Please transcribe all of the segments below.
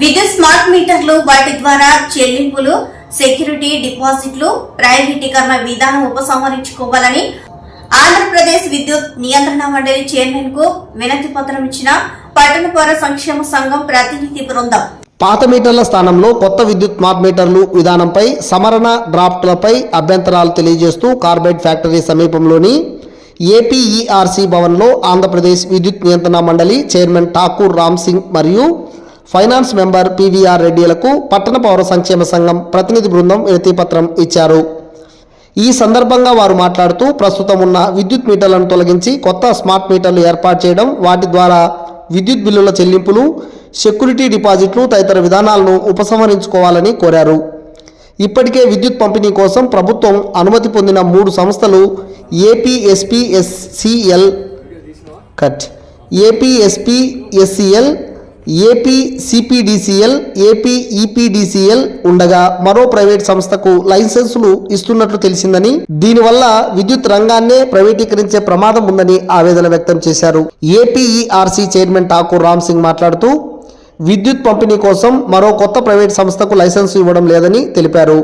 విద్యుత్ స్మార్ట్ మీటర్లు వాటి ద్వారా చెల్లింపులు సెక్యూరిటీ డిపాజిట్లు ప్రైవేటీకరణ విధానం ఉపసంహరించుకోవాలని ఆంధ్రప్రదేశ్ విద్యుత్ నియంత్రణ మండలి చైర్మన్కు వినతి పత్రం ఇచ్చిన పట్టణ పౌర సంక్షేమ సంఘం ప్రతినిధి బృందం. పాత మీటర్ల స్థానంలో కొత్త విద్యుత్ స్మార్ట్ మీటర్లు విధానంపై సమరణ డ్రాఫ్ట్లపై అభ్యంతరాలు తెలియజేస్తూ కార్బైడ్ ఫ్యాక్టరీ సమీపంలోని ఏపీఈఆర్సీ భవన్లో ఆంధ్రప్రదేశ్ విద్యుత్ నియంత్రణ మండలి చైర్మన్ ఠాకూర్ రామ్ సింగ్ మరియు ఫైనాన్స్ మెంబర్ పివిఆర్ రెడ్డిలకు పట్టణ పౌర సంక్షేమ సంఘం ప్రతినిధి బృందం వినతిపత్రం ఇచ్చారు. ఈ సందర్భంగా వారు మాట్లాడుతూ ప్రస్తుతం ఉన్న విద్యుత్ మీటర్లను తొలగించి కొత్త స్మార్ట్ మీటర్లు ఏర్పాటు చేయడం వాటి ద్వారా విద్యుత్ బిల్లుల చెల్లింపులు సెక్యూరిటీ డిపాజిట్లు తదితర విధానాలను ఉపసంహరించుకోవాలని కోరారు. ఇప్పటికే విద్యుత్ పంపిణీ కోసం ప్రభుత్వం అనుమతి పొందిన మూడు సంస్థలు APSPSCL cut. APSPSCL AP CPDCL AP EPDCL ఉండగా మరో ప్రైవేట్ సంస్థకు లైసెన్సులు ఇస్తున్నట్లు తెలిసిందని దీనివల్ల విద్యుత్ రంగాన్నే ప్రైవేటీకరించే ప్రమాదం ఉందని ఆవేదన వ్యక్తం చేశారు. ఏపీఈఆర్సీ చైర్మన్ ఠాకూర్ రామ్ సింగ్ మాట్లాడుతూ విద్యుత్ పంపిణీ కోసం మరో కొత్త ప్రైవేట్ సంస్థకు లైసెన్సు ఇవ్వడం లేదని తెలిపారు.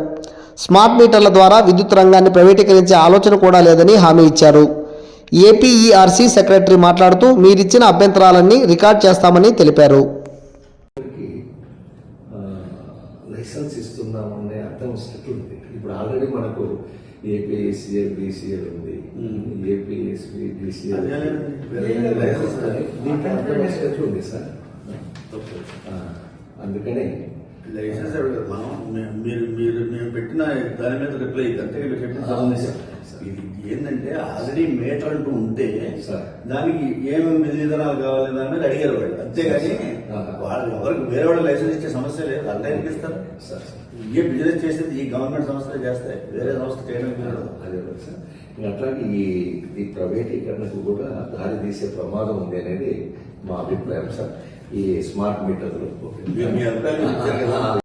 స్మార్ట్ మీటర్ల ద్వారా విద్యుత్ రంగాన్ని ప్రైవేటీకరించే ఆలోచన కూడా లేదని హామీ ఇచ్చారు. ఏపీఈఆర్సీ సెక్రటరీ మాట్లాడుతూ మీరిచ్చిన అభ్యంతరాలన్నీ రికార్డ్ చేస్తామని తెలిపారు. లైసెన్స్ ఇస్తున్నామనే అర్థం స్టెప్ ఉంది ఇప్పుడు ఆల్రెడీ మనకు ఏపీఎస్సీఎల్ బీసీఎల్ ఉంది. ఏపీఎస్పీ బీసీఎల్ దీంట్లో అర్థం స్టెప్ ఉంది సార్. అందుకనే లైసెన్స్ మనం మీరు మీరు మేము పెట్టిన దాని మీద రిప్లై అంతే. మీరు ఏంటంటే ఆల్రెడీ మీటర్ అంటూ ఉంటే సార్. దానికి ఏమేమి విధి విధానాలు కావాలి దాని మీద అడిగారు వాళ్ళు. అంతేగాని. వాళ్ళు ఎవరికి వేరే వాళ్ళు లైసెన్స్ ఇచ్చే సమస్య లేదు. అలా ఎందుకు ఇస్తారు. ఏ బిజినెస్ చేసేది ఈ గవర్నమెంట్ సంస్థలు చేస్తాయి వేరే సంస్థ చేయడం అదే సార్. అట్లాగే ఈ ఈ ప్రైవేటీకరణకు కూడా దారి తీసే ప్రమాదం ఉంది అనేది మా అభిప్రాయం సార్. ఈ స్మార్ట్ మీటర్లు